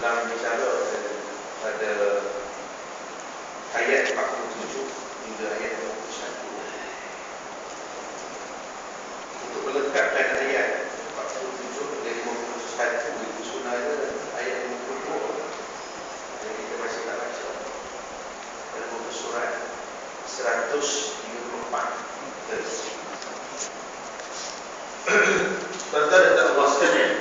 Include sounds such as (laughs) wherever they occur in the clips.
dalam bicara pada ayat 47 hingga ayat 51 untuk melengkapkan ayat 47 dan 51 itu sebenarnya ayat 52 yang kita masih tak baca. Dalam buku surat 134 Tuan-tuan dan Allah sekalian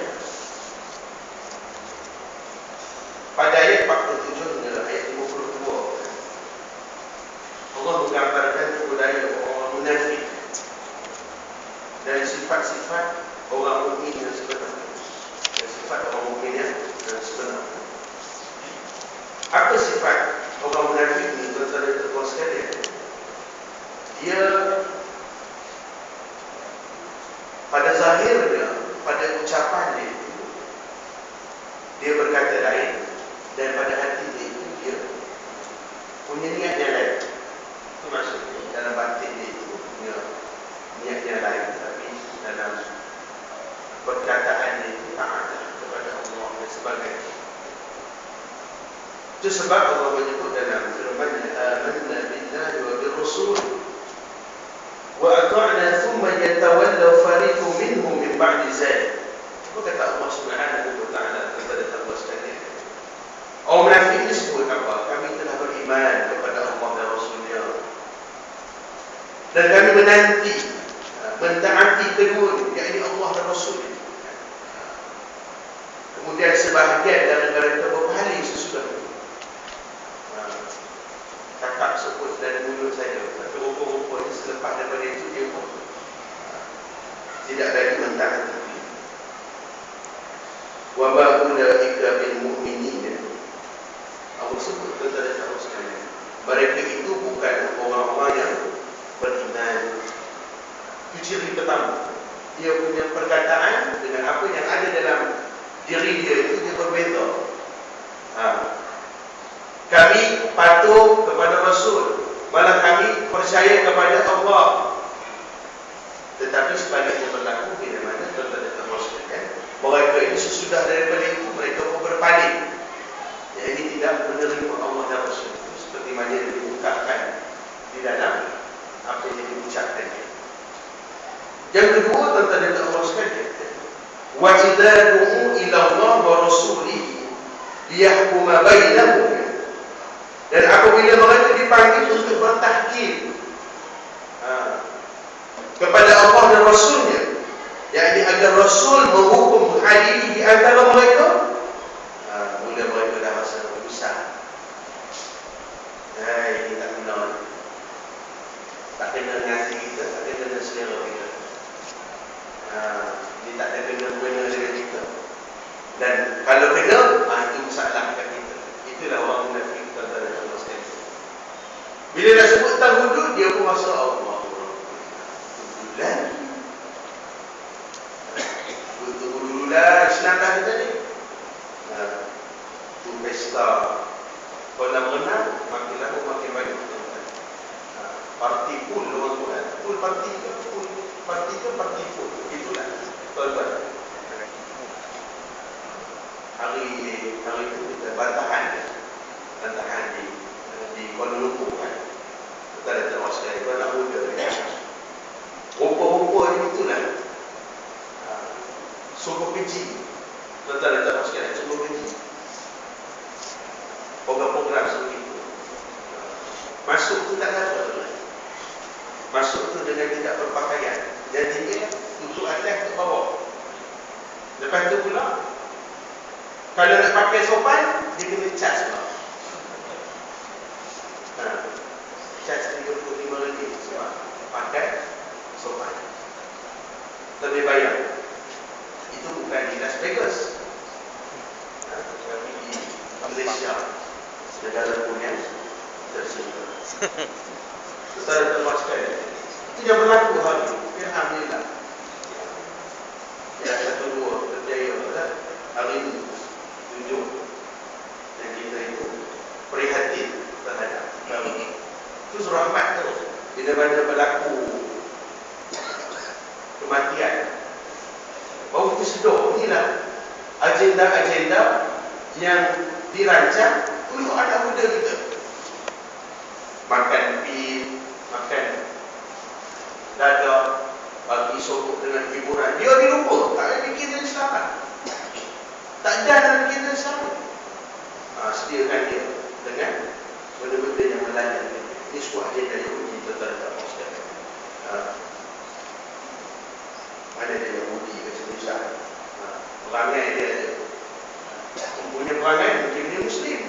Pada ayat 47 hingga ayat 52 Allah menggambarkan budaya orang munafik dan sifat-sifat orang mukmin yang sebenarnya dan sifat orang mukmin yang sebenarnya apa sifat orang munafik ini tuan-tuan dan Allah sekalian dia pada zahirnya pada ucapan dia berkata lain dan pada hati dia dia punya niat yang lain. Itu maksudnya dalam batin dia itu punya niat yang lain tapi dalam perkataan dia itu tak ada kepada Allah dan sebagainya. Itu sebab Allah menyebut dalam firman amanna billahi wa birrasul wa ata'na thumma yatawallaw fariqu minhum min ba'di zalik apa kata Allah Subhanahu wa taala kepada hamba sekalian orang munafik ini sebut apa kami telah beriman kepada Allah dan Rasulnya dan kami menanti mentaati kedua yakni Allah dan Rasul kemudian sebahagian dari mereka berpaling sesudah itu cakap sebut dari mulut saya. Tapi rupa-rupa ini selepas daripada itu dia pun tidak lagi mentaati wa ba'ulaika bil mu'minin. Allah sebut kepada Allah sekalian? Mereka itu bukan orang-orang yang beriman. Itu ciri pertama. Dia punya perkataan dengan apa yang ada dalam diri dia itu dia berbeza. Ha. kami patuh kepada Rasul malah kami percaya kepada Allah. Tetapi sebaliknya berlaku bila mana tuan-tuan dan sekalian mereka ini sesudah daripada itu mereka pun berpaling jadi tidak menerima Allah dan Rasul. Seperti mana yang diungkapkan di dalam apa yang diucapkan. Yang kedua tuan-tuan dan Allah sekalian wa idza du'u ila Allah wa rasulihi liyahkuma bainahum dan apabila mereka dipanggil untuk bertahkim. Ha, kepada Allah dan Rasulnya. Yakni agar Rasul menghukum adil di antara mereka. Ha, mula mereka dah rasa besar. Hai, ini tak kena. Tak kena dengan hati kita tak kena dengan selera kita. Ha, dia tak ada kena-kena dengan kita. Dan kalau kena ha, itu masalah kita. Itulah orang munafik bila dah sebut tentang hudud, dia pun rasa Allah. Hududan. Hududulah Islam dah kita ni. Itu pesta. Kalau menang, makin lama makin banyak. Parti pun orang tu. Pun parti ke? Pun parti ke? Parti pun. Itulah. Tuan-tuan. Hari hari itu kita bantahan. Bantahan di di Kuala Lumpur kan. Kita ada terus sekali Kuala Muda ya. Rupa-rupa ni itulah. Ha. Sungguh keji. Kita ada terus sekali sungguh keji. Program-program seperti itu. Masuk tu tak apa. Masuk tu dengan tidak berpakaian. Jadi dia atas ke bawah. Lepas tu pula kalau nak pakai sopan dia kena charge pula. Charge RM35 sebab pakai sopan. Lebih bayar. Itu bukan di Las Vegas. Tapi di Malaysia. Negara pun yang tersebut. Setelah termasukkan. Itu yang berlaku hari ini. Alhamdulillah. Ya, satu dua berjaya hari ini tunjuk dan kita itu prihatin terhadap. (laughs) Itu rahmat tu. Bila mana berlaku kematian. Baru kita sedar, inilah agenda-agenda yang dirancang untuk anak muda kita. Makan pil, makan dada, bagi sokok dengan hiburan. Dia dilupa, tak ada fikiran Islam. Tak ada dalam fikiran Islam. Ha, sediakan dia dengan benda-benda yang melayani. Ini sebuah agenda yang uji tentang. Ha. Mana dia yang uji ke Indonesia? Ha. Perangai dia ada. Punya perangai mungkin dia Muslim.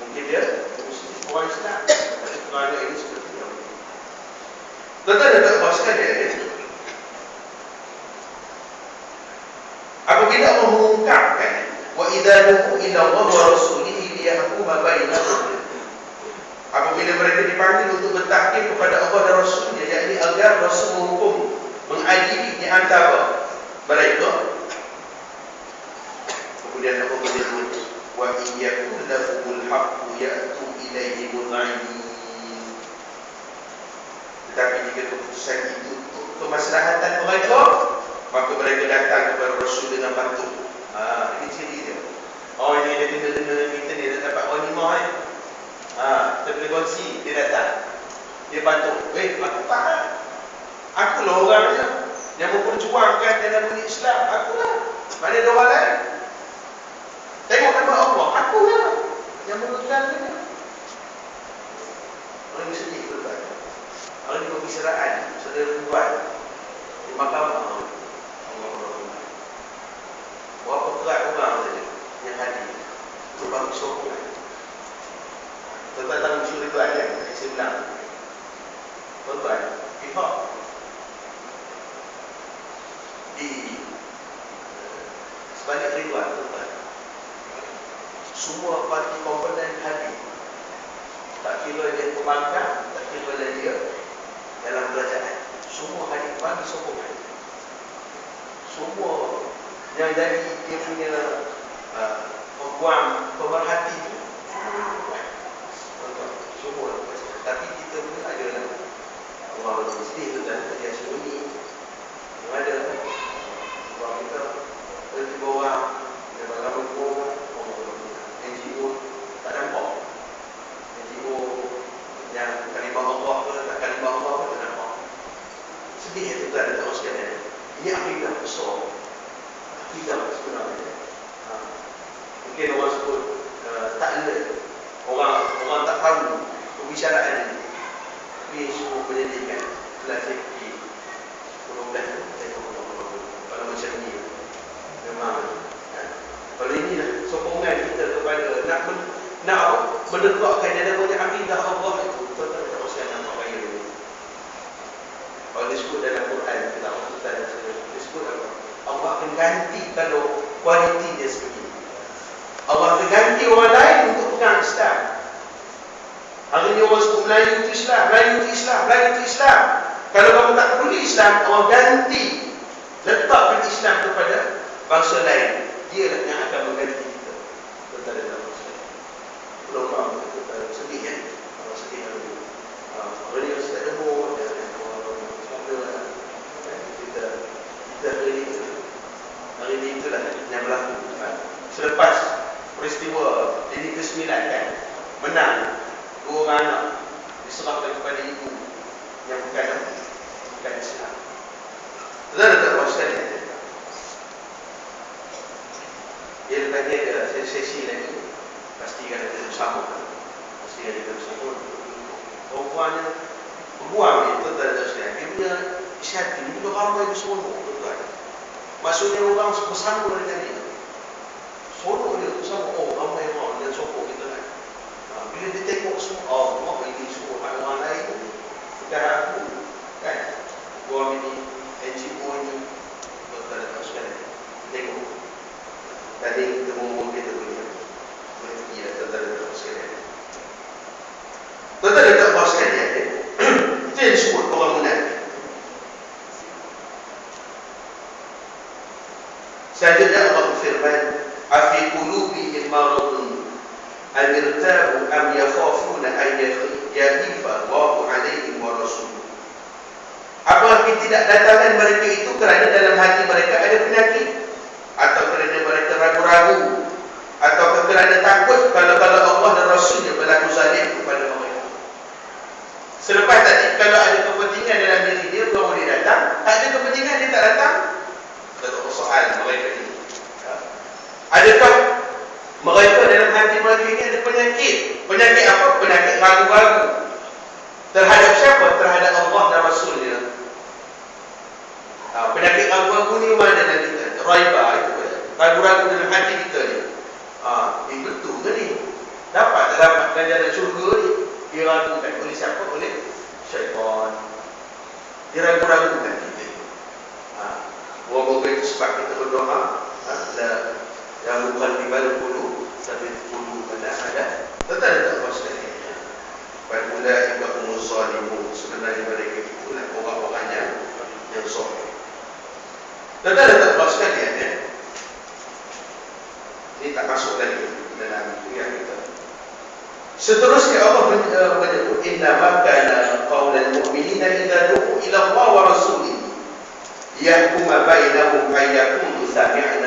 Mungkin dia Muslim. Orang Islam. Tapi perangai ini seperti dan puan sekalian, apabila Allah mengungkapkan wa idzanuhu ila Allah wa rasulihi liyahkuma bainahum apabila mereka dipanggil untuk bertahkim kepada Allah dan Rasulnya yakni agar Rasul menghukum mengadili di antara mereka kemudian Allah menyebut wa iyyakul lahumul haqqu ya'tu ilaihi mudhani tetapi jika keputusan itu untuk kemaslahatan mereka, maka mereka datang kepada Rasul dengan patuh. Ha, ini ciri dia. Oh ini dia kena dengar kita dia dapat wanimah eh. Ha, kita boleh kongsi, dia datang. Dia patuh. Eh, aku faham. Aku lah orangnya yang memperjuangkan dalam dunia Islam. Aku lah. Mana ada orang lain? Tengok nama Allah. Aku lah. Yang mengutuskan Orang yang sedih betul kalau di pembicaraan, saudara tuan di mahkamah Allah Berapa kerat orang saja yang hadir untuk bagi sokongan. Tuan-tuan tahu isu ritual kan? Saya bilang. Tuan-tuan, pihak di sebalik ritual, tuan-tuan. Semua parti komponen hadir. Tak kira dia pembangkang, tak kira dia dalam kerajaan semua hadir bagi sokongan semua yang jadi dia punya uh, peguam pemerhati itu semua tapi kita pun ada lah Allah tu kan dia sembunyi. Yang ada. Sebab kita berarti bawah dia berlama bawah NGO tak nampak NGO yang kalimah Allah ke tak kalimah Allah ke sedih ya tuan dan tuan sekalian. Ini akidah besar. Akidah sebenarnya. Ha. Mungkin orang sebut uh, tak ada. Orang orang tak tahu pembicaraan ini. Tapi semua pendidikan telah saya pergi 10 bulan kalau macam ni memang ha. kalau ini lah sokongan kita kepada nak men, nak menegakkan yang namanya akidah Allah itu tuan-tuan kalau disebut dalam Quran kita maksudkan disebut apa? Allah akan ganti kalau kualiti dia sebegini. Allah akan ganti orang lain untuk pegang Islam. Hari ini orang sebut Melayu itu Islam, Melayu itu Islam, Melayu itu Islam. Kalau kamu tak peduli Islam, Allah ganti letakkan Islam kepada bangsa lain. Dia lah yang akan mengganti kita. Tak ada Belum faham, sedih ya. Sedih ya. Hari ini Ustaz Demo, dan hari ini ini itulah yang berlaku selepas peristiwa ini ke-9 kan menang dua orang anak diserahkan kepada ibu yang bukan bukan Islam. Tuan tak tahu sekali dia? Lagi ada sesi lagi pastikan ada bersama pastikan ada bersama perempuannya perempuan itu tak ada sekali dia punya isyati punya ramai bersama Maksudnya orang bersama dengan dia. saja Allah firman afi qulubihi maradun. An irtabu am yakhafuna an yakhifa Allahu alaihim wa rasuluh. Apakah tidak datangkan mereka itu kerana dalam hati mereka ada penyakit? Atau kerana mereka ragu-ragu? Atau kerana takut kalau kalau Allah dan Rasulnya berlaku zalim kepada mereka? Selepas tadi kalau ada kepentingan dalam diri dia boleh penyakit? Penyakit apa? Penyakit ragu-ragu. Terhadap siapa? Terhadap Allah dan Rasulnya. Ha, penyakit ragu-ragu ni mana nanti kita? Raibah itu. Ragu-ragu dalam hati kita ni. Ha, ini betul ke ni? Dapat tak dapat ganjaran syurga ni? Dia ragukan oleh siapa? Oleh syaitan. Dia ragu-ragukan kita. Ha, Moga-moga itu sebab kita berdoa. Ha, yang bukan di baru puluh. Tapi puluh mana ada. Tetap ada tak sekali. Pada mula ibu umuzalimu. Sebenarnya mereka itulah orang-orangnya yang sohir. Tetap ada tak sekali. Ya? Ini tak masuk lagi dalam kuliah kita. Seterusnya Allah eh, menyebut inna ma kana qaulal mu'minina idza du'u ila Allah wa rasulih yahkum bainahum ay yaqulu sami'na.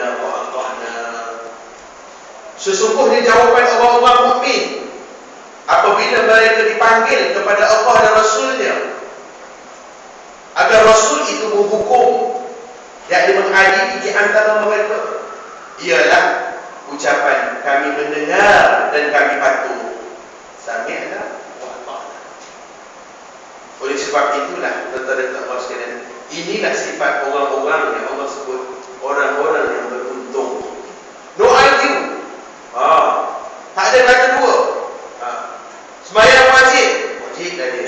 Sesungguhnya jawapan orang-orang mukmin apabila mereka dipanggil kepada Allah dan Rasulnya agar Rasul itu menghukum yang mengadili di antara mereka ialah ucapan kami mendengar dan kami patuh. Sami'na wa ata'na. Oleh sebab itulah tuan-tuan Allah sekalian inilah sifat orang-orang yang Allah sebut orang-orang yang beruntung no argue ha. tak ada kata dua. Ha. semayang wajib. Wajib dah dia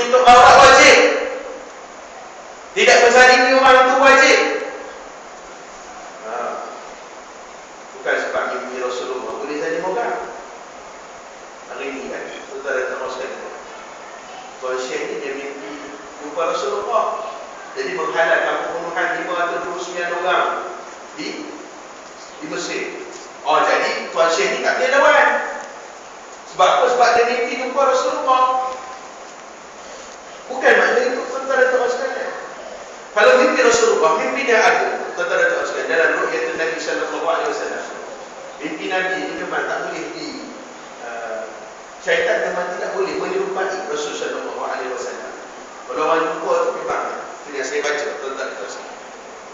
tutup aurat wajib. Tidak berzalimi orang itu wajib bukan sebab mimpi Rasulullah boleh jadi moga hari ini kan saudara tak mahu sekali Tuan Syekh ni dia mimpi jumpa Rasulullah jadi menghalalkan pembunuhan 529 orang di di Mesir oh jadi Tuan Syekh ni tak boleh lawan sebab apa? sebab dia mimpi jumpa Rasulullah bukan maknanya itu saudara tak mahu sekali kalau mimpi Rasulullah, mimpi dia ada. Tuan-tuan dan sekalian, dalam ru'yat Nabi sallallahu alaihi wasallam. Mimpi Nabi ini memang tak boleh di uh, syaitan memang tidak boleh menyerupai Rasul wasallam. Kalau orang jumpa tu memang itu yang saya baca tuan-tuan dan sekalian.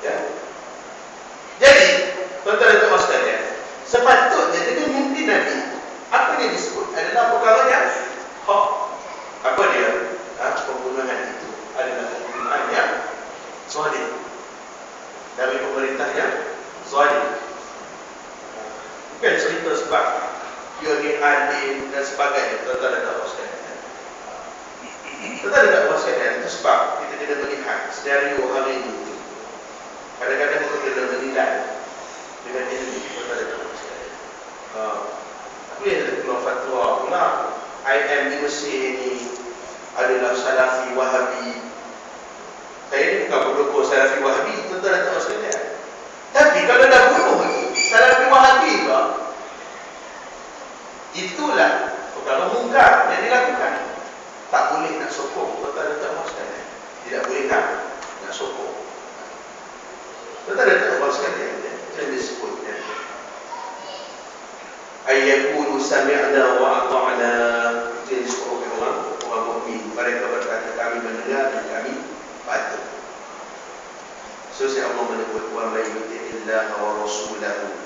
Ya. Jadi, tuan-tuan dan sekalian, sepatutnya dengan mimpi Nabi, apa yang disebut adalah perkara yang hak. Apa dia? Ha, pembunuhan itu adalah pembunuhan yang zalim dari pemerintah yang zalim cerita sebab dia ni alim dan sebagainya. Tuan-tuan dan puan sekalian. Tuan-tuan dan puan sekalian itu sebab kita kena melihat senario hari ini. Kadang-kadang kita kena menilai dengan ilmu tuan-tuan dan puan sekalian. Aku yang ada keluar fatwa pula? IM di Mesir ini adalah salafi wahabi. Saya ni bukan pendukung Salafi Wahabi Tuan-tuan dan tuan sekalian Tapi kalau dah bunuh Salafi Wahabi ke Itulah Perkara mungkar yang dilakukan Tak boleh nak sokong. Dan tuan sekalian Tidak boleh nak Nak sokong. Tuan-tuan dan tuan sekalian Yang disebutnya Ayyakulu sami'na wa ata'na. Disebut oleh orang Orang mu'min Mereka berkata kami mendengar dan kami patuh. Sesuai Allah menyebut wa may yuti'illah wa rasulahu